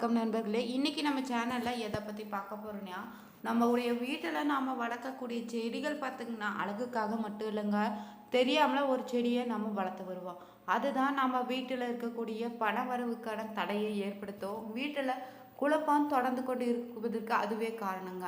வணக்கம் நண்பர்களே. இன்றைக்கி நம்ம சேனலில் எதை பற்றி பார்க்க போகிறோம்னா நம்மளுடைய வீட்டில் நாம் வளர்க்கக்கூடிய செடிகள் பார்த்திங்கன்னா அழகுக்காக மட்டும் இல்லைங்க. தெரியாமல் ஒரு செடியை நம்ம வளர்த்து வருவோம். அதுதான் நம்ம வீட்டில் இருக்கக்கூடிய பண வரவுக்கான தடையை ஏற்படுத்தும். வீட்டில் குழப்பம் தொடர்ந்து கொண்டு இருப்பதற்கு அதுவே காரணங்க.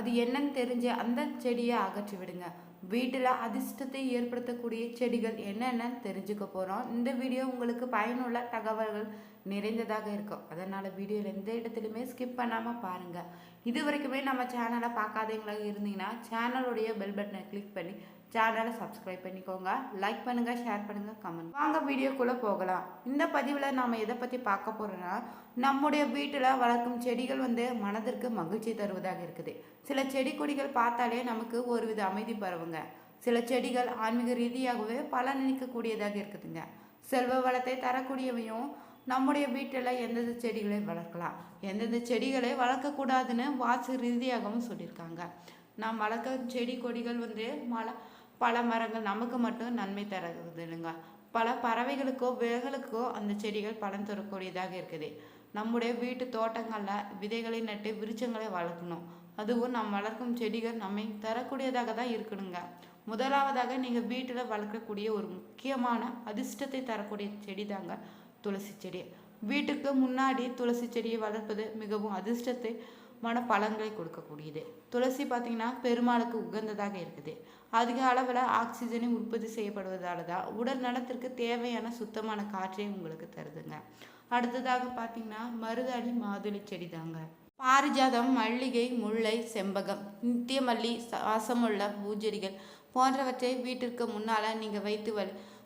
அது என்னன்னு தெரிஞ்சு அந்த செடியை அகற்றி விடுங்க வீட்டில் அதிர்ஷ்டத்தை ஏற்படுத்தக்கூடிய செடிகள் என்னென்னு தெரிஞ்சுக்க போகிறோம். இந்த வீடியோ உங்களுக்கு பயனுள்ள தகவல்கள் நிறைந்ததாக இருக்கும். அதனால் வீடியோவில் எந்த இடத்துலையுமே ஸ்கிப் பண்ணாமல் பாருங்கள் இது வரைக்குமே நம்ம சேனலை பார்க்காதவங்களாக இருந்தீங்கன்னா சேனலுடைய பெல் பட்டனை கிளிக் பண்ணி சேனலை சப்ஸ்கிரைப் பண்ணிக்கோங்க. லைக் பண்ணுங்கள் ஷேர் பண்ணுங்கள் கமெண்ட் வாங்க வீடியோக்குள்ளே போகலாம். இந்த பதிவில் நாம் எதை பற்றி பார்க்க போகிறோன்னா நம்முடைய வீட்டில் வளர்க்கும் செடிகள் வந்து மனதிற்கு மகிழ்ச்சி தருவதாக இருக்குது. சில செடி கொடிகள் பார்த்தாலே நமக்கு ஒருவித அமைதி பரவுங்க. சில செடிகள் ஆன்மீக ரீதியாகவே பலனளிக்கக்கூடியதாக இருக்குதுங்க. செல்வ வளத்தை தரக்கூடியவையும் நம்முடைய வீட்டில் எந்தெந்த செடிகளை வளர்க்கலாம் எந்தெந்த செடிகளை வளர்க்கக்கூடாதுன்னு வாசு ரீதியாகவும் சொல்லியிருக்காங்க. நாம் வளர்க்க செடி கொடிகள் வந்து மழை பல மரங்கள் நமக்கு மட்டும் நன்மை தருது இல்லைங்க பல பறவைகளுக்கோ விலைகளுக்கோ அந்த செடிகள் பலன் தரக்கூடியதாக இருக்குது. நம்முடைய வீட்டு தோட்டங்களில் விதைகளை நட்டு விருச்சங்களை வளர்க்கணும். அதுவும் நாம் வளர்க்கும் செடிகள் நம்மை தரக்கூடியதாக தான் இருக்கணுங்க. முதலாவதாக நீங்கள் வீட்டில் வளர்க்கக்கூடிய ஒரு முக்கியமான அதிர்ஷ்டத்தை தரக்கூடிய செடி தாங்க துளசி செடி. வீட்டுக்கு முன்னாடி துளசி செடியை வளர்ப்பது மிகவும் அதிர்ஷ்டத்தை மன பலன்களை கொடுக்கக்கூடியது. துளசி பார்த்திங்கன்னா பெருமாளுக்கு உகந்ததாக இருக்குது. அதிக அளவில் ஆக்சிஜனை உற்பத்தி செய்யப்படுவதால் தான் உடல் நலத்திற்கு தேவையான சுத்தமான காற்றை உங்களுக்கு தருதுங்க. அடுத்ததாக பார்த்தீங்கன்னா மருதாணி மாதுளை செடி தாங்க. பாரிஜாதம் மல்லிகை முல்லை செம்பகம் நித்தியமல்லி வாசமுள்ள பூஜெடிகள் போன்றவற்றை வீட்டிற்கு முன்னால் நீங்கள் வைத்து வ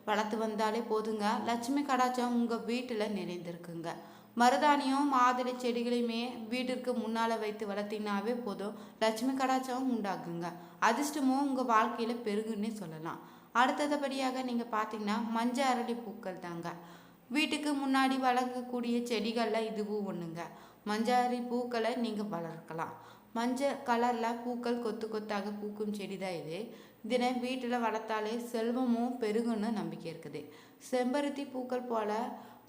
வளர்த்து வந்தாலே போதுங்க. லட்சுமி கடாச்சம் உங்கள் வீட்டில் நிறைந்திருக்குங்க. மருதாணியும் மாதுளை செடிகளையுமே வீட்டிற்கு முன்னால் வைத்து வளர்த்தீங்கன்னாவே போதும். லட்சுமி கடாச்சம் உண்டாக்குங்க. அதிர்ஷ்டமும் உங்கள் வாழ்க்கையில் பெருகுன்னே சொல்லலாம். அடுத்ததுபடியாக நீங்கள் பார்த்தீங்கன்னா மஞ்ச அரளி பூக்கள் தாங்க. வீட்டுக்கு முன்னாடி வளர்க்கக்கூடிய செடிகளில் இதுவும் ஒன்றுங்க மஞ்சாரி பூக்களை நீங்கள் வளர்க்கலாம். மஞ்சள் கலரில் பூக்கள் கொத்து கொத்தாக பூக்கும் செடி தான் இது. இதனை வீட்டில் வளர்த்தாலே செல்வமும் பெருகுன்னு நம்பிக்கை இருக்குது. செம்பருத்தி பூக்கள் போல்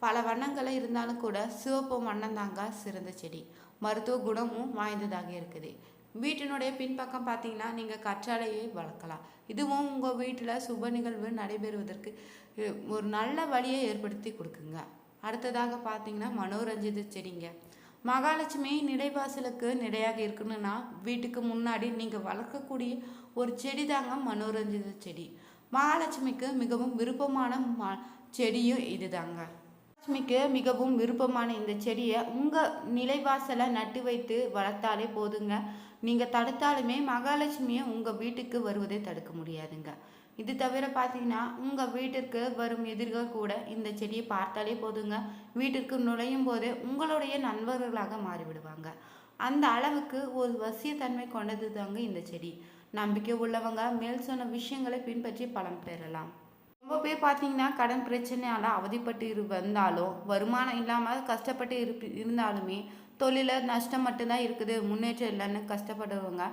பல வண்ணங்களை இருந்தாலும் கூட சிவப்பு வண்ணம் தாங்க சிறந்த செடி. மருத்துவ குணமும் வாய்ந்ததாக இருக்குது. வீட்டினுடைய பின்பக்கம் பார்த்தீங்கன்னா நீங்கள் கற்றாழையை வளர்க்கலாம். இதுவும் உங்கள் வீட்டில் சுப நிகழ்வு நடைபெறுவதற்கு ஒரு நல்ல வழியை ஏற்படுத்தி கொடுக்குங்க. அடுத்ததாக பார்த்தீங்கன்னா மனோரஞ்சித செடிங்க. மகாலட்சுமி நிலைவாசலுக்கு நிலையாக இருக்கணும்னா வீட்டுக்கு முன்னாடி நீங்கள் வளர்க்கக்கூடிய ஒரு செடி தாங்க மனோரஞ்சித செடி. மகாலட்சுமிக்கு மிகவும் விருப்பமான ம செடியும் இதுதாங்க. லட்சுமிக்கு மிகவும் விருப்பமான இந்த செடியை உங்கள் நிலைவாசலை நட்டு வைத்து வளர்த்தாலே போதுங்க. நீங்கள் தடுத்தாலுமே மகாலட்சுமியை உங்கள் வீட்டுக்கு வருவதை தடுக்க முடியாதுங்க. இது தவிர பார்த்தீங்கன்னா உங்கள் வீட்டிற்கு வரும் எதிர்கள் கூட இந்த செடியை பார்த்தாலே போதுங்க. வீட்டிற்கு நுழையும் போதே உங்களுடைய நண்பர்களாக மாறிவிடுவாங்க. அந்த அளவுக்கு ஒரு வசியத்தன்மை கொண்டது தாங்க இந்த செடி. நம்பிக்கை உள்ளவங்க மேல் சொன்ன விஷயங்களை பின்பற்றி பலம் பெறலாம். ரொம்ப பேர் பார்த்தீங்கன்னா கடன் பிரச்சனையால் அவதிப்பட்டு இரு வந்தாலும் வருமானம் இல்லாமல் கஷ்டப்பட்டு இரு இருந்தாலுமே தொழிலில் நஷ்டம் மட்டும்தான் இருக்குது முன்னேற்றம் இல்லைன்னு கஷ்டப்படுறவங்க.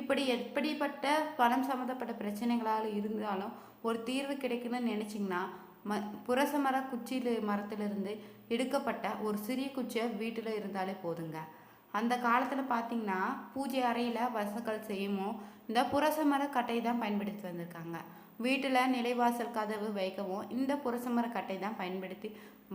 இப்படி எப்படிப்பட்ட பணம் சம்மந்தப்பட்ட பிரச்சனைகளால் இருந்தாலும் ஒரு தீர்வு கிடைக்குன்னு நினச்சிங்கன்னா ம புரச மர குச்சியில் மரத்திலிருந்து எடுக்கப்பட்ட ஒரு சிறிய குச்சியை வீட்டில் இருந்தாலே போதுங்க. அந்த காலத்தில் பார்த்தீங்கன்னா பூஜை அறையில் வசக்கள் செய்யுமோ இந்த புரச மர கட்டை தான் பயன்படுத்தி வந்திருக்காங்க. வீட்டில் நிலைவாசல் கதவு வைக்கவும் இந்த புரசமர கட்டை தான் பயன்படுத்தி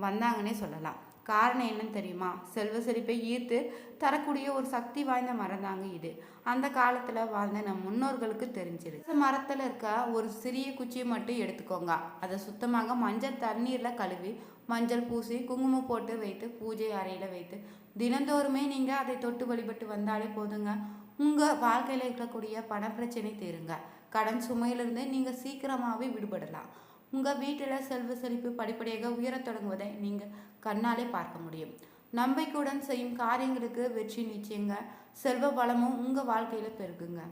வந்தாங்கன்னே சொல்லலாம். காரணம் என்னன்னு தெரியுமா? செல்வ செழிப்பை ஈர்த்து தரக்கூடிய ஒரு சக்தி வாய்ந்த மரம் தாங்க இது. அந்த காலத்தில் வாழ்ந்த நம் முன்னோர்களுக்கு தெரிஞ்சிரு. மரத்தில் இருக்க ஒரு சிறிய குச்சியை மட்டும் எடுத்துக்கோங்க. அதை சுத்தமாக மஞ்சள் தண்ணீரில் கழுவி மஞ்சள் பூசி குங்குமம் போட்டு வைத்து பூஜை அறையில் வைத்து தினந்தோறுமே நீங்கள் அதை தொட்டு வழிபட்டு வந்தாலே போதுங்க. உங்கள் வாழ்க்கையில் இருக்கக்கூடிய பணப்பிரச்சனை தீருங்க. கடன் சுமையிலிருந்து நீங்கள் சீக்கிரமாகவே விடுபடலாம். உங்கள் வீட்டில் செல்வ செழிப்பு படிப்படியாக உயரத் தொடங்குவதை நீங்கள் கண்ணாலே பார்க்க முடியும். நம்பிக்கையுடன் செய்யும் காரியங்களுக்கு வெற்றி நிச்சயங்க. செல்வ வளமும் உங்கள் வாழ்க்கையில் பெருகுங்க.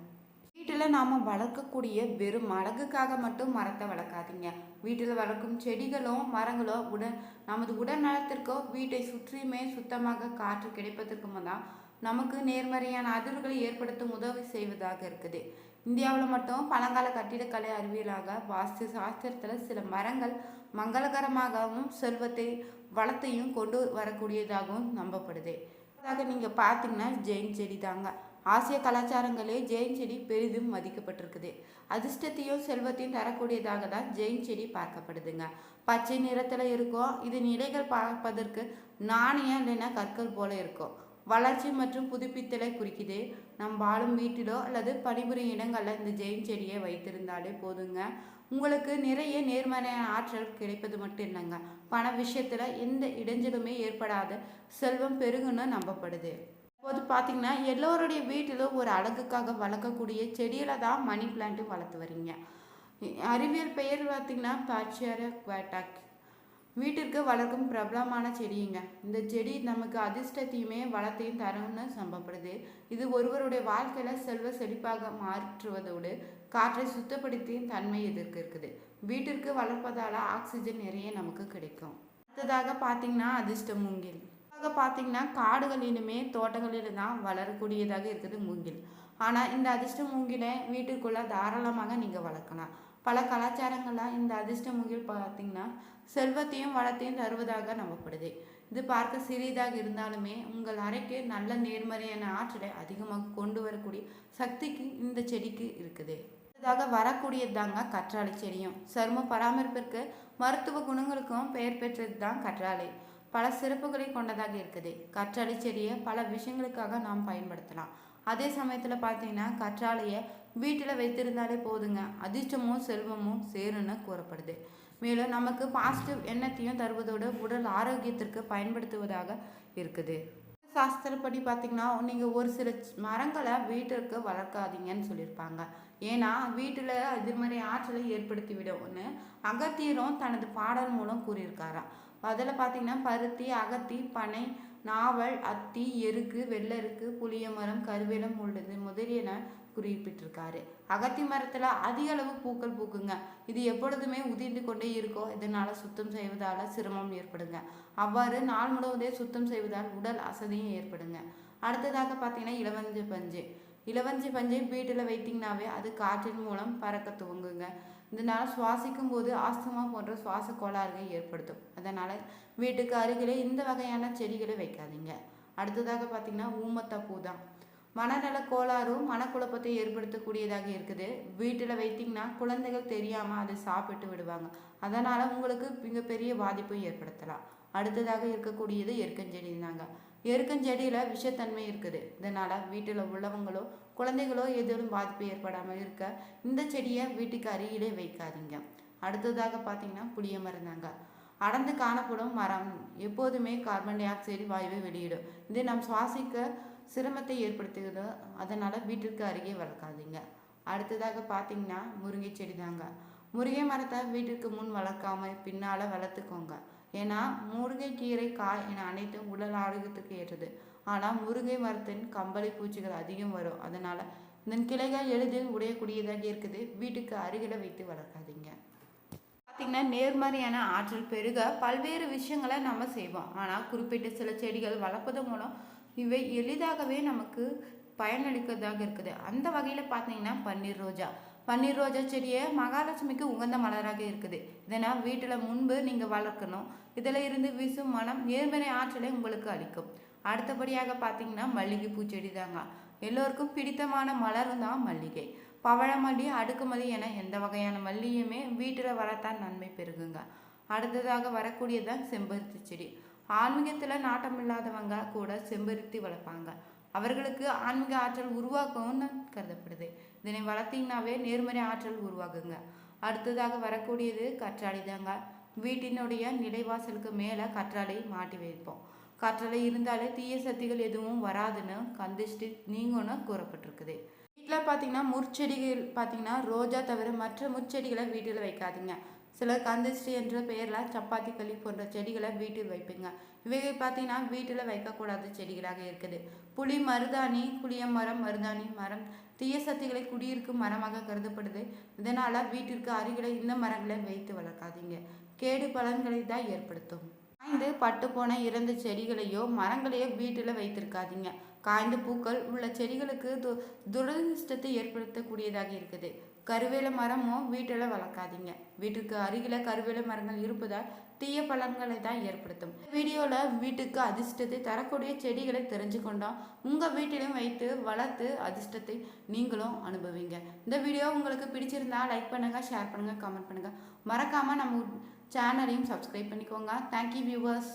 வீட்டில் நாம் வளர்க்கக்கூடிய வெறும் அழகுக்காக மட்டும் மரத்தை வளர்க்காதீங்க. வீட்டில் வளர்க்கும் செடிகளோ மரங்களோ உடல் நமது உடல் நலத்திற்கோ வீட்டை சுற்றியுமே சுத்தமாக காற்று கிடைப்பதற்கும் தான் நமக்கு நேர்மறையான அதிர்வுகளை ஏற்படுத்தும் உதவி செய்வதாக இருக்குது. இந்தியாவில் மட்டும் பழங்கால கட்டிடக்கலை அறிவியலாக வாஸ்து சாஸ்திரத்தில் சில மரங்கள் மங்களகரமாகவும் செல்வத்தை வளத்தையும் கொண்டு வரக்கூடியதாகவும் நம்பப்படுது. அதாக நீங்கள் பார்த்தீங்கன்னா ஜெயின் செடி தாங்க. ஆசிய கலாச்சாரங்களே ஜெயின் செடி பெரிதும் மதிக்கப்பட்டிருக்குது. அதிர்ஷ்டத்தையும் செல்வத்தையும் தரக்கூடியதாக தான் ஜெயின் செடி பார்க்கப்படுதுங்க. பச்சை நிறத்தில் இருக்கும் இது நிலைகள் பார்ப்பதற்கு நாணயம் இல்லைன்னா கற்கள் போல இருக்கும். வளர்ச்சி மற்றும் புதுப்பித்தலை குறிக்குது. நம் வாழும் வீட்டிலோ அல்லது பணிபுரியும் இடங்களில் இந்த ஜெயின் செடியை வைத்திருந்தாலே போதுங்க. உங்களுக்கு நிறைய நேர்மறையான ஆற்றல் கிடைப்பது மட்டும் இல்லைங்க. பண விஷயத்தில் எந்த இடைஞ்சலுமே ஏற்படாத. செல்வம் பெருகுன்னு நம்பப்படுது. இப்போது பார்த்தீங்கன்னா எல்லோருடைய வீட்டிலும் ஒரு அழகுக்காக வளர்க்கக்கூடிய செடியில தான் மணி பிளான்ட்டு வளர்த்து வரீங்க அறிவியல் பெயர் பார்த்தீங்கன்னா பாச்சியார குவாட்டாக். வீட்டிற்கு வளர்க்கும் பிரபலமான செடிங்க. இந்த செடி நமக்கு அதிர்ஷ்டத்தையுமே வளத்தையும் தரும்னு சம்பப்படுது இது ஒருவருடைய வாழ்க்கையில செல்வ செழிப்பாக மாற்றுவதோடு காற்றை சுத்தப்படுத்தியும் தன்மை இதற்கு இருக்குது வீட்டிற்கு வளர்ப்பதால ஆக்சிஜன் நிறைய நமக்கு கிடைக்கும். அடுத்ததாக பார்த்தீங்கன்னா அதிர்ஷ்ட மூங்கில். அடுத்ததாக பார்த்தீங்கன்னா காடுகளிலுமே தோட்டங்களிலும் தான் வளரக்கூடியதாக இருக்குது மூங்கில். ஆனால் இந்த அதிர்ஷ்ட மூங்கிலை வீட்டுக்குள்ளே தாராளமாக நீங்கள் வளர்க்கலாம். பல கலாச்சாரங்கள்லாம் இந்த அதிர்ஷ்ட முகில் பார்த்தீங்கன்னா செல்வத்தையும் வளத்தையும் தருவதாக நம்பப்படுது. இது பார்க்க சிறிதாக இருந்தாலுமே உங்கள் அறைக்கு நல்ல நேர்மறையான ஆற்றலை அதிகமாக கொண்டு வரக்கூடிய சக்திக்கு இந்த செடிக்கு இருக்குது. இதாக வரக்கூடியது தாங்க கற்றாழை செடியும். சரும பராமரிப்பிற்கு மருத்துவ குணங்களுக்கும் பெயர் பெற்றது தான் கற்றாழை. பல சிறப்புகளை கொண்டதாக இருக்குது. கற்றாழை செடியை பல விஷயங்களுக்காக நாம் பயன்படுத்தலாம். அதே சமயத்தில் பார்த்தீங்கன்னா கற்றாழையை வீட்டில் வைத்திருந்தாலே போதுங்க. அதிர்ஷ்டமும் செல்வமும் சேருன்னு கூறப்படுது. மேலும் நமக்கு பாசிட்டிவ் எண்ணத்தையும் தருவதோடு உடல் ஆரோக்கியத்திற்கு பயன்படுத்துவதாக இருக்குது. சாஸ்திரப்படி பார்த்தீங்கன்னா நீங்கள் ஒரு சில மரங்களை வீட்டிற்கு வளர்க்காதீங்கன்னு சொல்லியிருப்பாங்க. ஏன்னா வீட்டில் எதிர்மறை ஆற்றலை ஏற்படுத்தி விடும்னு அகத்தியரும் தனது பாடல் மூலம் கூறியிருக்காராம். அதில் பார்த்தீங்கன்னா பருத்தி அகத்தி பனை நாவல் அத்தி எருக்கு வெள்ளருக்கு புளியமரம் கருவேலம் உள்ளது முதலியன குறிப்பிட்டிருக்காரு. அகத்தி மரத்தில் அதிக அளவு பூக்கள் பூக்குங்க. இது எப்பொழுதுமே உதிர்ந்து கொண்டே இருக்கோ இதனால் சுத்தம் செய்வதால் சிரமம் ஏற்படுங்க. அவ்வாறு நாள் முழுவதே சுத்தம் செய்வதால் உடல் அசதியும் ஏற்படுங்க. அடுத்ததாக பார்த்தீங்கன்னா இளவஞ்ச பஞ்சு. இளவஞ்சி பஞ்சை வீட்டில் வைத்திங்கனாவே அது காற்றின் மூலம் பறக்க துவங்குங்க. இதனால் சுவாசிக்கும் போது ஆஸ்துமா போன்ற சுவாச கோளாறுகள் ஏற்படுத்தும். அதனால் வீட்டுக்கு அருகிலே இந்த வகையான செடிகளை வைக்காதீங்க. அடுத்ததாக பார்த்தீங்கன்னா ஊமத்தப்பூ தான். மனநல கோளாறும் மனக்குழப்பத்தை ஏற்படுத்தக்கூடியதாக இருக்குது. வீட்டில் வைத்தீங்கன்னா குழந்தைகள் தெரியாமல் அதை சாப்பிட்டு விடுவாங்க. அதனால் உங்களுக்கு மிகப்பெரிய பாதிப்பு ஏற்படுத்தலாம். அடுத்ததாக இருக்கக்கூடியது எருக்கஞ்செடி தாங்க எருக்கஞ்செடியில் விஷத்தன்மை இருக்குது. இதனால் வீட்டில் உள்ளவங்களோ குழந்தைகளோ எதிலும் பாதிப்பு ஏற்படாமல் இருக்க இந்த செடியை வீட்டுக்கு அருகிலே வைக்காதீங்க. அடுத்ததாக பார்த்தீங்கன்னா புளிய மரம் தாங்க அடர்ந்து காணப்படும் மரம் எப்போதுமே கார்பன் டை ஆக்சைடு வாயுவை வெளியிடும். இது நம் சுவாசிக்க சிரமத்தை ஏற்படுத்துகிறது. அதனால் வீட்டிற்கு அருகே வளர்க்காதீங்க. அடுத்ததாக பார்த்தீங்கன்னா முருங்கை செடி தாங்க முருங்கை மரத்தை வீட்டிற்கு முன் வளர்க்காம பின்னால் வளர்த்துக்கோங்க. ஏன்னா முருங்கைக்கீரை காய் என அனைத்தும் உடல் ஆரோக்கியத்துக்கு ஏற்றது. ஆனால் முருங்கை மரத்தின் கம்பளி பூச்சிகள் அதிகம் வரும். அதனால் இதன் கிளைகள் எளிதில் உடையக்கூடியதாக இருக்குது. வீட்டுக்கு அருகில் வைத்து வளர்க்காதீங்க. பார்த்திங்கன்னா நேர்மறையான ஆற்றல் பெருக பல்வேறு விஷயங்களை நம்ம செய்வோம். ஆனால் குறிப்பிட்ட சில செடிகள் வளர்ப்பதன் மூலம் இவை எளிதாகவே நமக்கு பயனளிக்கிறதாக இருக்குது. அந்த வகையில் பார்த்தீங்கன்னா பன்னீர் ரோஜா. பன்னீர் ரோஜா செடியை மகாலட்சுமிக்கு உகந்த மலராக இருக்குது. இதனால் வீட்டில் முன்பு நீங்கள் வளர்க்கணும். இதில் இருந்து வீசும் மனம் நேர்மறை ஆற்றலை உங்களுக்கு அளிக்கும். அடுத்தபடியாக பார்த்தீங்கன்னா மல்லிகைப்பூ செடி தாங்க எல்லோருக்கும் பிடித்தமான மலரும் தான் மல்லிகை. பவழமல்லி அடுக்குமல்லி என எந்த வகையான மல்லியுமே வீட்டில் வளர்த்தால் நன்மை பெருகுங்க. அடுத்ததாக வரக்கூடியதுதான் செம்பருத்தி செடி. ஆன்மீகத்தில் நாட்டம் இல்லாதவங்க கூட செம்பருத்தி வளர்ப்பாங்க. அவர்களுக்கு ஆன்மீக ஆற்றல் உருவாக்கும்னு கருதப்படுது. இதனை வளர்த்திங்கனாவே நேர்மறை ஆற்றல் உருவாகுங்க. அடுத்ததாக வரக்கூடியது கற்றாழை தாங்க வீட்டினுடைய நிலைவாசலுக்கு மேலே கற்றாழை மாட்டி வைப்போம். கற்றலை இருந்தாலே தீய சக்திகள் எதுவும் வராதுன்னு கந்திஷ்டி நீங்கன்னு கூறப்பட்டிருக்குது. வீட்டில் பார்த்தீங்கன்னா முற்செடிகள் பார்த்தீங்கன்னா ரோஜா தவிர மற்ற முற்செடிகளை வீட்டில் வைக்காதீங்க. சிலர் கந்திஷ்டி என்ற பெயரில் சப்பாத்தி களி போன்ற செடிகளை வீட்டில் வைப்பீங்க. இவைகள் பார்த்தீங்கன்னா வீட்டில் வைக்கக்கூடாத செடிகளாக இருக்குது. புளி மருதாணி புளிய மரம் மருதாணி மரம் தீய சக்திகளை குடியிருக்கும் மரமாக கருதப்படுது. இதனால் வீட்டிற்கு அருகில் இந்த மரங்களை வைத்து வளர்க்காதீங்க. கேடு பலன்களை தான் ஏற்படுத்தும். காய்ந்து பட்டு போன இறந்த செடிகளையோ மரங்களையோ வீட்டில் வைத்திருக்காதீங்க. காய்ந்த பூக்கள் உள்ள செடிகளுக்கு து துரதிருஷ்டத்தை ஏற்படுத்தக்கூடியதாக இருக்குது. கருவேல மரமும் வீட்டில் வளர்க்காதீங்க. வீட்டுக்கு அருகில் கருவேல மரங்கள் இருப்பதால் தீய பலன்களை தான் ஏற்படுத்தும். வீடியோவில் வீட்டுக்கு அதிர்ஷ்டத்தை தரக்கூடிய செடிகளை தெரிஞ்சுக்கொண்டோம். உங்கள் வீட்டிலும் வைத்து வளர்த்து அதிர்ஷ்டத்தை நீங்களும் அனுபவிங்க. இந்த வீடியோ உங்களுக்கு பிடிச்சிருந்தா லைக் பண்ணுங்கள் ஷேர் பண்ணுங்கள் கமெண்ட் பண்ணுங்கள் மறக்காமல் நம்ம சேனலையும் சப்ஸ்கிரைப் பண்ணிக்கோங்க. Thank you viewers